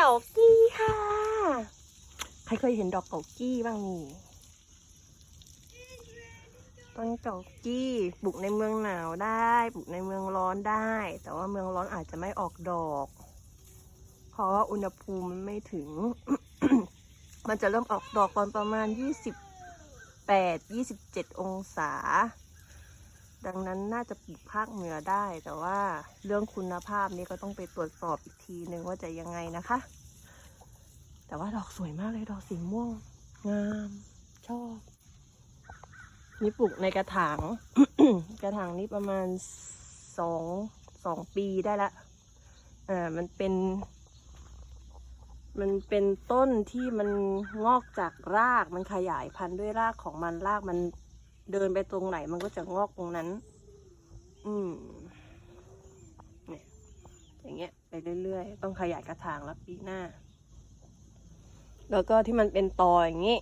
เก่ากี้ค่ะ ใครเคยเห็นดอกเก่ากี้บ้างนี่ ต้นเก่ากี้ปลูกในเมืองหนาวได้ปลูกในเมืองร้อนได้ แต่ว่าเมืองร้อนอาจจะไม่ออกดอก เพราะว่าอุณหภูมิมันไม่ถึง มันจะเริ่มออกดอกตอนประมาณ 28 27 องศา ดังนั้นน่าจะปลูกภาคเหนือได้ แต่ว่าเรื่องคุณภาพนี่ก็ต้องไปตรวจสอบอีกทีนึงว่าจะยังไงนะคะ แต่ว่าดอกสวยมากเลยดอกสีม่วง งาม ชอบ นี่ปลูกในกระถาง กระถางนี้ประมาณสองสองปีได้ละอ่ามันเป็น มันเป็นต้นที่มันงอกจากรากมันขยายพันธุ์ด้วยรากของมันรากมัน เดินไปตรงไหนมันก็จะงอกตรงนั้น อืมเนี่ยอย่างเงี้ยไปเรื่อยๆ ต้องขยายกระถางแล้วปีหน้า แล้วก็ที่มันเป็นตออย่างงี้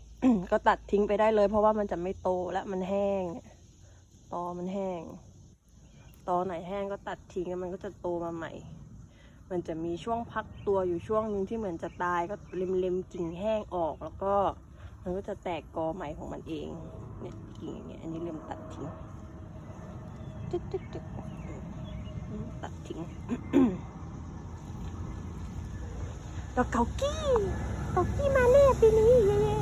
ก็ตัดทิ้งไปได้เลย เพราะว่ามันจะไม่โตและมันแห้งตอมันแห้ง ตอไหนแห้งก็ตัดทิ้งมันก็จะโตมาใหม่ มันจะมีช่วงพักตัวอยู่ช่วงหนึงที่เหมือนจะตายก็เลมเล็มๆกิ่งแห้งออกแล้วก็มันก็จะแตกกอใหม่ของมันเอง เนี่ยกิ่งอย่างเงี้ยอันนี้เริ่มตัดทิ้งจึ๊กจึ๊กจึ๊ดตัดทิ้งดอกเกากี้เกากี้มาแน่ปีนี้เย้